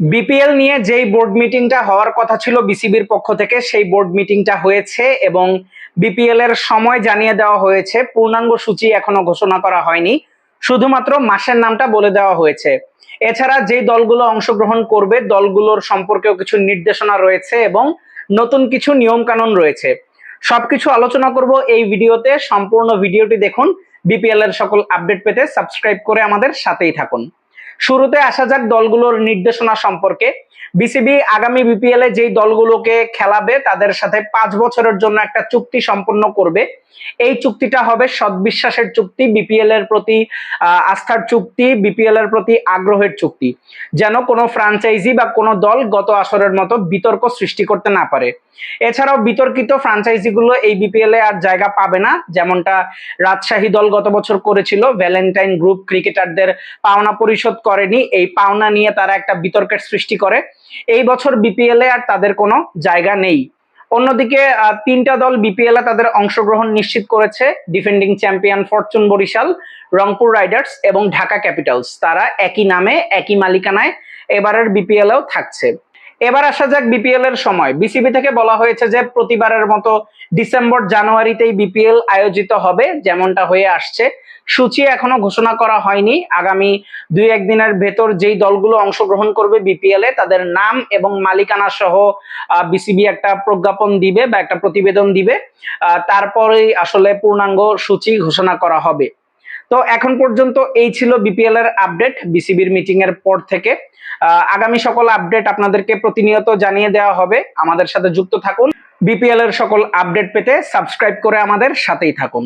BPL নিয়ে যেই board মিটিংটা হওয়ার কথা ছিল বিসিবির পক্ষ থেকে, সেই বোর্ড মিটিংটা হয়েছে এবং বিপিএল এর সময় জানিয়ে দেওয়া হয়েছে। পূর্ণাঙ্গ সূচি এখনও ঘোষণা করা হয়নি। শুধুমাত্র মাসের নামটা বলে দেওয়া হয়েছে। এছাড়া যেই দলগুলো অংশগ্রহণ করবে, দলগুলোর সম্পর্কেও কিছু নির্দেশনা রয়েছে এবং নতুন কিছু নিয়ম কানুন রয়েছে। সবকিছু আলোচনা করব এই ভিডিওতে। সম্পূর্ণ ভিডিওটি দেখুন। বিপিএল এর সকল আপডেট পেতে সাবস্ক্রাইব করে আমাদের সাথেই থাকুন। শুরুতে আসা যাক দলগুলোর নির্দেশনা সম্পর্কে। বিসিবি আগামী বিপিএল এ যেই দলগুলোকে খেলাবে, তাদের সাথে পাঁচ বছরের জন্য একটা চুক্তি সম্পন্ন করবে। এই চুক্তিটা হবে সৎবিশ্বাসের চুক্তি বিপিএল এর প্রতি আস্থার চুক্তি বিপিএল এর প্রতি আগ্রহের চুক্তি। যেন কোনো ফ্রাঞ্চাইজি বা কোনো দল গত আসরের মতো বিতর্ক সৃষ্টি করতে না পারে। এছাড়াও বিতর্কিত ফ্রাঞ্চাইজিগুলো এই বিপিএল এ আর জায়গা পাবে না, যেমনটা রাজশাহী দল গত বছর করেছিল। ভ্যালেন্টাইন গ্রুপ ক্রিকেটারদের পাওনা পরিশোধ করেনি। এই পাওনা নিয়ে তারা একটা বিতর্কের সৃষ্টি করে। এই বছর বিপিএল এ আর তাদের কোনো জায়গা নেই। অন্যদিকে তিনটা দল বিপিএল এ তাদের অংশগ্রহণ নিশ্চিত করেছে। Defending champion Fortune Barishal Rangpur Riders এবং ঢাকা ক্যাপিটালস তারা একই নামে, একই মালিকানায় এবারের বিপিএল এও থাকছে। এবার আসা যাক বিপিএল এর সময়। বিসিবি থেকে বলা হয়েছে যে প্রতিবারের মতো ডিসেম্বর, জানুয়ারিতেই বিপিএল আয়োজিত হবে, যেমনটা হয়ে আসছে। সূচি এখনও ঘোষণা করা হয়নি। আগামী দুই একদিনের ভেতর যেই দলগুলো অংশগ্রহণ করবে বিপিএল এ, তাদের নাম এবং মালিকানা সহ বিসিবি একটা প্রজ্ঞাপন দিবে বা একটা প্রতিবেদন দিবে। তারপরেই আসলে পূর্ণাঙ্গ সূচি ঘোষণা করা হবে। তো এখন পর্যন্ত এই ছিল বিপিএল এর আপডেট বিসিবির মিটিং এর পর থেকে। আগামী সকল আপডেট আপনাদেরকে প্রতিনিয়ত জানিয়ে দেওয়া হবে। আমাদের সাথে যুক্ত থাকুন। বিপিএল এর সকল আপডেট পেতে সাবস্ক্রাইব করে আমাদের সাথেই থাকুন।